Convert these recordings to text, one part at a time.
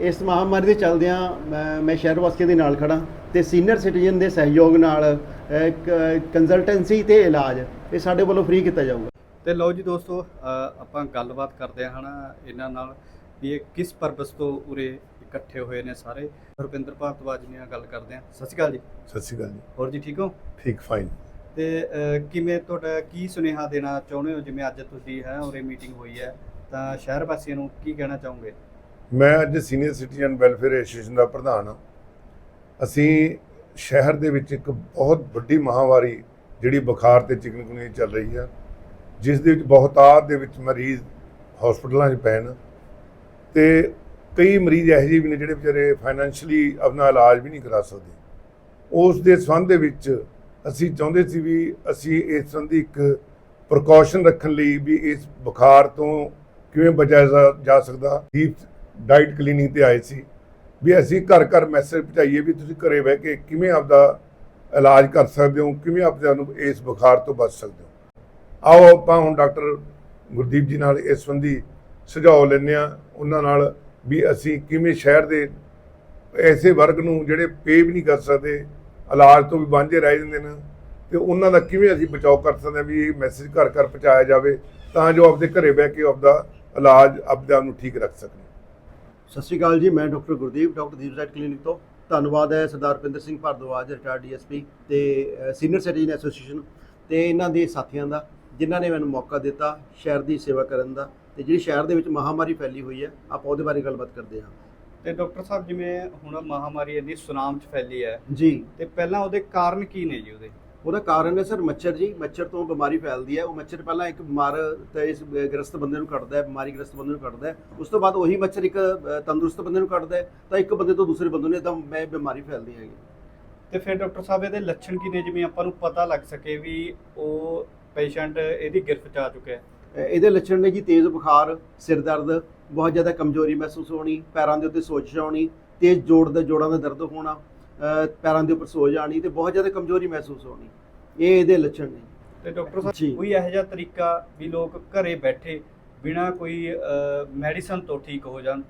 ਇਸ ਮਹਾਮਾਰੀ ਦੇ ਚੱਲਦਿਆਂ ਮੈਂ- ਮੈਂ ਸ਼ਹਿਰ ਵਾਸੀਆਂ ਦੇ ਨਾਲ ਖੜਾ ਤੇ ਸੀਨੀਅਰ ਸਿਟੀਜ਼ਨ ਦੇ ਸਹਿਯੋਗ ਨਾਲ ਕੰਸਲਟੈਂਸੀ ਤੇ ਇਲਾਜ ਇਹ ਸਾਡੇ ਵੱਲੋਂ ਫ੍ਰੀ ਕੀਤਾ ਜਾਊਗਾ। ਤੇ ਲਓ ਜੀ ਦੋਸਤੋ ਆਪਾਂ ਗੱਲਬਾਤ ਕਰਦੇ ਹਾਂ ਹਨਾ ਇਹਨਾਂ ਨਾਲ ਵੀ ਇਹ ਕਿਸ ਪਰਪਸ ਤੋਂ ਉਰੇ ਇਕੱਠੇ ਹੋਏ ਨੇ ਸਾਰੇ। ਰੁਪਿੰਦਰ ਭਾਰਤਵਾਜ ਜੀ ਨਾਲ ਗੱਲ ਕਰਦੇ ਹਾਂ। ਸਤਿ ਸ਼੍ਰੀ ਅਕਾਲ ਜੀ। ਸਤਿ ਸ਼੍ਰੀ ਅਕਾਲ ਜੀ। ਹੋਰ ਜੀ ਠੀਕ ਹੋ? ਠੀਕ ਫਾਈਨ ਤੇ ਕਿਵੇਂ ਤੁਹਾਡਾ ਕੀ ਸੁਨੇਹਾ ਦੇਣਾ ਚਾਹੁੰਦੇ ਹੋ? ਜਿਵੇਂ ਅੱਜ ਤੁਸੀਂ ਹੈ ਉਰੇ ਮੀਟਿੰਗ ਹੋਈ ਹੈ ਤਾਂ ਸ਼ਹਿਰ ਵਾਸੀਆਂ ਨੂੰ ਕੀ ਕਹਿਣਾ ਚਾਹੋਗੇ? ਮੈਂ ਅੱਜ ਸੀਨੀਅਰ ਸਿਟੀਜ਼ਨ ਵੈਲਫੇਅਰ ਐਸੋਸੀਏਸ਼ਨ ਦਾ ਪ੍ਰਧਾਨ ਹਾਂ। ਅਸੀਂ ਸ਼ਹਿਰ ਦੇ ਵਿੱਚ ਇੱਕ ਬਹੁਤ ਵੱਡੀ ਮਹਾਮਾਰੀ ਜਿਹੜੀ ਬੁਖਾਰ ਤੇ ਚਿਕਨਗੁਨੀਆ ਚੱਲ ਰਹੀ ਆ, ਜਿਸ ਦੇ ਵਿੱਚ ਬਹੁਤਾਤ ਦੇ ਵਿੱਚ ਮਰੀਜ਼ ਹਸਪਤਾਲਾਂ 'ਚ ਪਏ ਨੇ ਤੇ ਕਈ ਮਰੀਜ਼ ਇਹੋ ਜਿਹੇ ਵੀ ਨੇ ਜਿਹੜੇ ਵਿਚਾਰੇ ਫਾਈਨੈਂਸ਼ੀਅਲੀ ਆਪਣਾ ਇਲਾਜ ਵੀ ਨਹੀਂ ਕਰਾ ਸਕਦੇ। ਉਸ ਦੇ ਸੰਬੰਧ ਦੇ ਵਿੱਚ ਅਸੀਂ ਚਾਹੁੰਦੇ ਸੀ ਵੀ ਅਸੀਂ ਇਸ ਸੰਬੰਧੀ ਇੱਕ ਪ੍ਰੀਕਾਸ਼ਨ ਰੱਖਣ ਲਈ ਵੀ ਇਸ ਬੁਖਾਰ ਤੋਂ ਕਿਵੇਂ ਬਚਿਆ ਜਾ- ਜਾ ਸਕਦਾ ਦੀਪ ਡਾਈਟ ਕਲੀਨਿੰਗ ਤੇ ਆਏ ਸੀ ਵੀ ਅਸੀਂ ਘਰ ਘਰ ਮੈਸੇਜ ਪਹੁੰਚਾਈਏ ਵੀ ਤੁਸੀਂ ਘਰੇ ਬਹਿ ਕੇ ਕਿਵੇਂ ਆਪਦਾ ਇਲਾਜ ਕਰ ਸਕਦੇ ਹੋ, ਕਿਵੇਂ ਆਪਣੇ ਆਪ ਨੂੰ ਇਸ ਬੁਖਾਰ ਤੋਂ ਬਚ ਸਕਦੇ ਹੋ। ਆਓ ਆਪਾਂ ਹੁਣ ਡਾਕਟਰ ਗੁਰਦੀਪ ਜੀ ਨਾਲ ਇਸ ਸੰਬੰਧੀ ਸੁਝਾਅ ਲੈਂਦੇ ਆ ਉਹਨਾਂ ਨਾਲ ਵੀ ਅਸੀਂ ਕਿਵੇਂ ਸ਼ਹਿਰ ਦੇ ਐਸੇ ਵਰਗ ਨੂੰ ਜਿਹੜੇ ਪੇ ਵੀ ਨਹੀਂ ਕਰ ਸਕਦੇ, ਇਲਾਜ ਤੋਂ ਵੀ ਵਾਂਝੇ ਰਹਿ ਜਾਂਦੇ ਨੇ, ਤੇ ਉਹਨਾਂ ਦਾ ਕਿਵੇਂ ਅਸੀਂ ਬਚਾਅ ਕਰ ਸਕਦੇ ਹਾਂ ਵੀ ਇਹ ਮੈਸੇਜ ਘਰ ਘਰ ਪਹੁੰਚਾਇਆ ਜਾਵੇ, ਤਾਂ ਜੋ ਆਪਦੇ ਘਰੇ ਬਹਿ ਕੇ ਆਪਦਾ ਇਲਾਜ ਆਪਦੇ ਆਪ ਨੂੰ ਠੀਕ ਰੱਖ ਸਕਣ। ਸਤਿ ਸ਼੍ਰੀ ਅਕਾਲ ਜੀ ਮੈਂ doctor Gurdeep doctor Deepside clinic ਤੋਂ। ਧੰਨਵਾਦ ਹੈ ਸਰਦਾਰ ਰੁਪਿੰਦਰ ਸਿੰਘ ਭਾਰਦਵਾਜ ਰਿਟਾਇਰਡ ਡੀਐਸਪੀ ਤੇ ਸੀਨੀਅਰ ਸਿਟੀਜ਼ਨ ਐਸੋਸੀਏਸ਼ਨ ਤੇ ਇਹਨਾਂ ਦੇ ਸਾਥੀਆਂ ਦਾ ਜਿਨ੍ਹਾਂ ਨੇ ਮੈਨੂੰ ਮੌਕਾ ਦਿੱਤਾ ਸ਼ਹਿਰ ਦੀ ਸੇਵਾ ਕਰਨ ਦਾ। ਤੇ ਜਿਹੜੀ ਸ਼ਹਿਰ ਦੇ ਵਿੱਚ ਮਹਾਮਾਰੀ ਫੈਲੀ ਹੋਈ ਹੈ ਆਪਾਂ ਉਹਦੇ ਬਾਰੇ ਗੱਲਬਾਤ ਕਰਦੇ ਹਾਂ। ਤੇ ਡਾਕਟਰ ਸਾਹਿਬ ਜਿਵੇਂ ਹੁਣ ਮਹਾਮਾਰੀ ਇੰਨੀ ਸੁਨਾਮ ਚ ਫੈਲੀ ਹੈ ਜੀ। ਤੇ ਪਹਿਲਾਂ ਉਹਦੇ ਕਾਰਨ ਕੀ ਨੇ ਜੀ ਉਹਦੇ? ਉਹਦਾ ਕਾਰਨ ਹੈ ਸਰ ਮੱਛਰ ਜੀ ਮੱਛਰ ਤੋਂ ਬਿਮਾਰੀ ਫੈਲਦੀ ਹੈ ਉਹ ਮੱਛਰ ਪਹਿਲਾਂ ਇੱਕ ਬਿਮਾਰ ਤੇ ਇਸ ਗ੍ਰਸਤ ਬੰਦੇ ਨੂੰ ਕੱਟਦਾ ਹੈ ਬਿਮਾਰੀ ਗ੍ਰਸਤ ਬੰਦੇ ਨੂੰ ਕੱਟਦਾ ਹੈ। ਉਸ ਤੋਂ ਬਾਅਦ ਉਹੀ ਮੱਛਰ ਇੱਕ ਤੰਦਰੁਸਤ ਬੰਦੇ ਨੂੰ ਕੱਟਦਾ ਹੈ ਤਾਂ ਇੱਕ ਬੰਦੇ ਤੋਂ ਦੂਸਰੇ ਬੰਦੇ ਨੂੰ ਇਦਾਂ ਮੈਂ ਬਿਮਾਰੀ ਫੈਲਦੀ ਹੈਗੀ। ਤੇ ਫਿਰ ਡਾਕਟਰ ਸਾਹਿਬ ਇਹਦੇ ਲੱਛਣ ਕੀ ਨੇ ਜਿਵੇਂ ਆਪਾਂ ਨੂੰ ਪਤਾ ਲੱਗ ਸਕੇ ਵੀ ਉਹ ਪੇਸ਼ੈਂਟ ਇਹਦੀ ਗਿਰਫਤ ਚ ਆ ਚੁੱਕਿਆ ਹੈ? ਇਹਦੇ ਲੱਛਣ ਨੇ ਜੀ ਤੇਜ਼ ਬੁਖਾਰ ਸਿਰ ਦਰਦ ਬਹੁਤ ਜ਼ਿਆਦਾ ਕਮਜ਼ੋਰੀ ਮਹਿਸੂਸ ਹੋਣੀ ਪੈਰਾਂ ਦੇ ਉੱਤੇ ਸੋਜਸ਼ ਆਉਣੀ ਤੇਜ਼ ਜੋੜ ਦੇ ਜੋੜਾਂ ਦਾ ਦਰਦ ਹੋਣਾ ਪੈਰਾਂ ਦੇ ਉੱਪਰ ਸੋਜ ਆਣੀ ਤੇ ਬਹੁਤ ਜ਼ਿਆਦਾ ਕਮਜ਼ੋਰੀ ਮਹਿਸੂਸ ਹੋਣੀ। ਇਹ ਇਹਦੇ ਲੱਛਣ ਨੇ। ਤੇ ਡਾਕਟਰ। ਸਾਹਿਬ ਕੋਈ ਇਹੋ ਜਿਹਾ ਤਰੀਕਾ ਵੀ ਲੋਕ ਘਰੇ ਬੈਠੇ ਬਿਨਾ ਕੋਈ ਮੈਡੀਸਨ ਤੋਂ ਠੀਕ ਹੋ ਜਾਣ?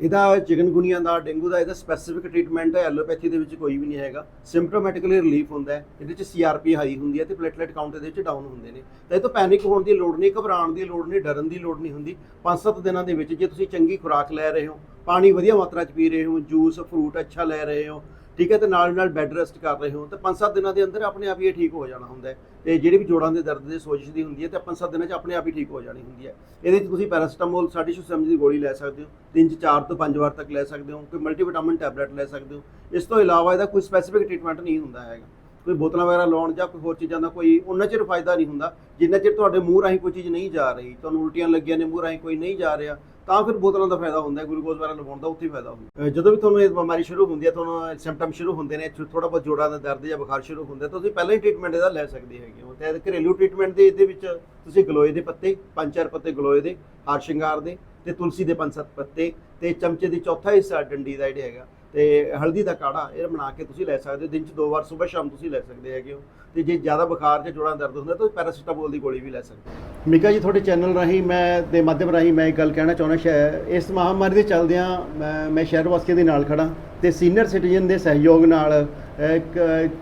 ਇਹਦਾ ਚਿਕਨਗੁਨੀਆ ਦਾ ਡੇਂਗੂ ਦਾ ਇਹਦਾ ਸਪੈਸੀਫਿਕ ਟ੍ਰੀਟਮੈਂਟ ਹੈ ਐਲੋਪੈਥੀ ਦੇ ਵਿੱਚ ਕੋਈ ਵੀ ਨਹੀਂ ਹੈਗਾ। ਸਿੰਪਟੋਮੈਟਿਕਲੀ ਰਿਲੀਫ ਹੁੰਦਾ ਹੈ। ਇਹਦੇ ਵਿੱਚ ਸੀਆਰਪੀ ਹਾਈ ਹੁੰਦੀ ਹੈ ਤੇ ਪਲੇਟਲੇਟ ਕਾਊਂਟ ਇਹਦੇ ਵਿੱਚ ਡਾਊਨ ਹੁੰਦੇ ਨੇ। ਤਾਂ ਇਹ ਤੋਂ ਪੈਨਿਕ ਹੋਣ ਦੀ ਲੋੜ ਨਹੀਂ ਘਬਰਾਉਣ ਦੀ ਲੋੜ ਨਹੀਂ ਡਰਨ ਦੀ ਲੋੜ ਨਹੀਂ ਹੁੰਦੀ। 5-7 ਦਿਨਾਂ ਦੇ ਵਿੱਚ ਜੇ ਤੁਸੀਂ ਚੰਗੀ ਖੁਰਾਕ ਲੈ ਰਹੇ ਹੋ ਪਾਣੀ ਵਧੀਆ ਮਾਤਰਾ 'ਚ ਪੀ ਰਹੇ ਹੋ ਜੂਸ ਫਰੂਟ ਅੱਛਾ ਲੈ ਰਹੇ ਹੋ ਠੀਕ ਹੈ, ਤੇ ਨਾਲ ਨਾਲ ਬੈੱਡ ਰੈਸਟ ਕਰ ਰਹੇ ਹੋ ਤਾਂ 5-7 ਦਿਨਾਂ ਦੇ ਅੰਦਰ ਆਪਣੇ ਆਪ ਹੀ ਇਹ ਠੀਕ ਹੋ ਜਾਣਾ ਹੁੰਦਾ ਹੈ। ਤੇ ਜਿਹੜੀ ਵੀ ਜੋੜਾਂ ਦੇ ਦਰਦ ਦੇ ਸੋਜਸ਼ ਦੀ ਹੁੰਦੀ ਹੈ, ਤੇ 5-7 ਦਿਨਾਂ 'ਚ ਆਪਣੇ ਆਪ ਹੀ ਠੀਕ ਹੋ ਜਾਣੀ ਹੁੰਦੀ ਹੈ। ਇਹਦੇ 'ਚ ਤੁਸੀਂ ਪੈਰਾਸਟਾਮੋਲ 650 mg ਦੀ ਗੋਲੀ ਲੈ ਸਕਦੇ ਹੋ, ਦਿਨ 'ਚ 4 ਤੋਂ 5 ਵਾਰ ਤੱਕ ਲੈ ਸਕਦੇ ਹੋ, ਕੋਈ ਮਲਟੀਵਿਟਾਮਿਨ ਟੈਬਲੇਟ ਲੈ ਸਕਦੇ ਹੋ। ਇਸ ਤੋਂ ਇਲਾਵਾ ਇਹਦਾ ਕੋਈ ਸਪੈਸੀਫਿਕ ਟ੍ਰੀਟਮੈਂਟ ਨਹੀਂ ਹੁੰਦਾ ਹੈਗਾ। ਕੋਈ ਬੋਤਲਾਂ ਵਗੈਰਾ ਲਾਉਣ ਜਾਂ ਕੋਈ ਹੋਰ ਚੀਜ਼ਾਂ ਦਾ ਕੋਈ ਉਹਨਾਂ ਚਿਰ ਫਾਇਦਾ ਨਹੀਂ ਹੁੰਦਾ। ਜਿੰਨਾ ਚਿਰ ਤੁਹਾਡੇ ਮੂੰਹ ਰਾਹੀਂ ਕੋਈ ਚੀਜ਼ ਨਹੀਂ ਜਾ ਰਹੀ, ਤੁਹਾਨੂੰ ਉਲਟੀਆਂ ਲੱਗੀਆਂ ਨੇ, ਮੂੰਹ ਰਾਹੀਂ ਕੋਈ ਨਹੀਂ ਜਾ ਰਿਹਾ ਤਾਂ ਫਿਰ ਬੋਤਲਾਂ ਦਾ ਫਾਇਦਾ ਹੁੰਦਾ ਹੈ ਗਲੂਕੋਜ਼ ਵਗੈਰਾ ਲਗਾਉਣ ਦਾ ਉੱਥੇ ਹੀ ਫਾਇਦਾ ਹੁੰਦਾ ਹੈ। ਜਦੋਂ ਵੀ ਤੁਹਾਨੂੰ ਇਹ ਬਿਮਾਰੀ ਸ਼ੁਰੂ ਹੁੰਦੀ ਹੈ ਤੁਹਾਨੂੰ ਸਿੰਪਟਮ ਸ਼ੁਰੂ ਹੁੰਦੇ ਨੇ ਥੋੜਾ ਬਹੁਤ ਜੋੜਾਂ ਦਾ ਦਰਦ ਜਾਂ ਬੁਖਾਰ ਸ਼ੁਰੂ ਹੁੰਦਾ ਹੈ, ਤਾਂ ਤੁਸੀਂ ਪਹਿਲਾਂ ਹੀ ਟ੍ਰੀਟਮੈਂਟ ਇਹਦਾ ਲੈ ਸਕਦੇ ਹੈਗੇ ਹੋ। ਤੇ ਘਰੇਲੂ ਟ੍ਰੀਟਮੈਂਟ ਦੇ ਇਹਦੇ ਵਿੱਚ ਤੁਸੀਂ ਗਲੋਏ ਦੇ ਪੱਤੇ ਪੰਜ ਚਾਰ ਪੱਤੇ ਗਲੋਏ ਦੇ ਹਾਰ ਸ਼ਿੰਗਾਰ ਦੇ ਤੇ ਤੁਲਸੀ ਦੇ ਪੰਜ ਸੱਤ ਪੱਤੇ ਤੇ ਚਮਚੇ ਦੀ ਚੌਥਾ ਹਿੱਸਾ ਡੰਡੀ ਦਾ ਜਿਹੜਾ ਹੈਗਾ ਤੇ ਹਲਦੀ ਦਾ ਕਾੜਾ ਇਹ ਬਣਾ ਕੇ ਤੁਸੀਂ ਲੈ ਸਕਦੇ ਹੋ। ਦਿਨ ਚ ਦੋ ਵਾਰ ਸਵੇਰ ਸ਼ਾਮ ਤੁਸੀਂ ਲੈ ਸਕਦੇ ਹੈਗੇ ਹੋ। ਤੇ ਜੇ ਜ਼ਿਆਦਾ ਬੁਖਾਰ ਜਾਂ ਜੋੜਾਂ ਦਾ ਦਰਦ ਹੁੰਦਾ ਤਾਂ ਪੈਰਾਸੀਟਾਮੋਲ ਦੀ ਗੋਲੀ ਵੀ ਲੈ ਸਕਦੇ ਹੋ। ਮਿਕਾ ਜੀ ਤੁਹਾਡੇ ਚੈਨਲ ਰਾਹੀਂ ਮੈਂ ਦੇ ਮਾਧਿਅਮ ਰਾਹੀਂ ਮੈਂ ਇੱਕ ਗੱਲ ਕਹਿਣਾ ਚਾਹੁੰਦਾ ਸ਼ੈ ਇਸ ਮਹਾਮਾਰੀ ਦੇ ਚੱਲਦਿਆਂ ਮੈਂ- ਮੈਂ ਸ਼ਹਿਰ ਵਾਸੀਆਂ ਦੇ ਨਾਲ ਖੜਾ ਤੇ ਸੀਨੀਅਰ ਸਿਟੀਜ਼ਨ ਦੇ ਸਹਿਯੋਗ ਨਾਲ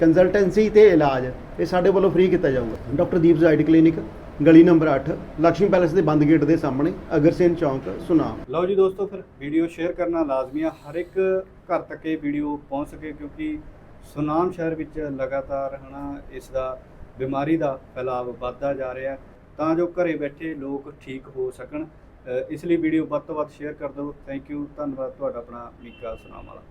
ਕੰਸਲਟੈਂਸੀ ਤੇ ਇਲਾਜ ਇਹ ਸਾਡੇ ਵੱਲੋਂ ਫ੍ਰੀ ਕੀਤਾ ਜਾਊਗਾ। ਡਾਕਟਰ ਦੀਪ ਜ਼ਾਈਡ ਕਲੀਨਿਕ ਗਲੀ ਨੰਬਰ 8 ਲక్ష్ਮੀ ਪੈਲੇਸ ਦੇ ਬੰਦ ਗੇਟ ਦੇ ਸਾਹਮਣੇ ਅਗਰਸੇਨ ਚੌਂਕ ਸੁਨਾਮ। ਲਓ ਜੀ ਦੋਸਤੋ ਫਿਰ ਵੀਡੀਓ ਸ਼ੇਅਰ ਕਰਨਾ ਲਾਜ਼ਮੀ ਆ। ਹਰ ਇੱਕ ਘਰ ਤੱਕ ਇਹ ਵੀਡੀਓ ਪਹੁੰਚ ਸਕੇ ਕਿਉਂਕਿ ਸੁਨਾਮ ਸ਼ਹਿਰ ਵਿੱਚ ਲਗਾਤਾਰ ਹਨਾ ਇਸ ਦਾ ਬਿਮਾਰੀ ਦਾ ਫੈਲਾਅ ਵੱਧਦਾ ਜਾ ਰਿਹਾ। ਹੈ, ਤਾਂ ਜੋ ਘਰੇ ਬੈਠੇ ਲੋਕ ਠੀਕ ਹੋ ਸਕਣ। ਇਸ ਲਈ ਵੀਡੀਓ ਵੱਧ ਤੋਂ ਵੱਧ ਸ਼ੇਅਰ ਕਰ ਦਿਓ। ਥੈਂਕ ਯੂ ਧੰਨਵਾਦ। ਤੁਹਾਡਾ ਆਪਣਾ ਮੀਕਾ ਸੁਨਾਮ ਵਾਲਾ।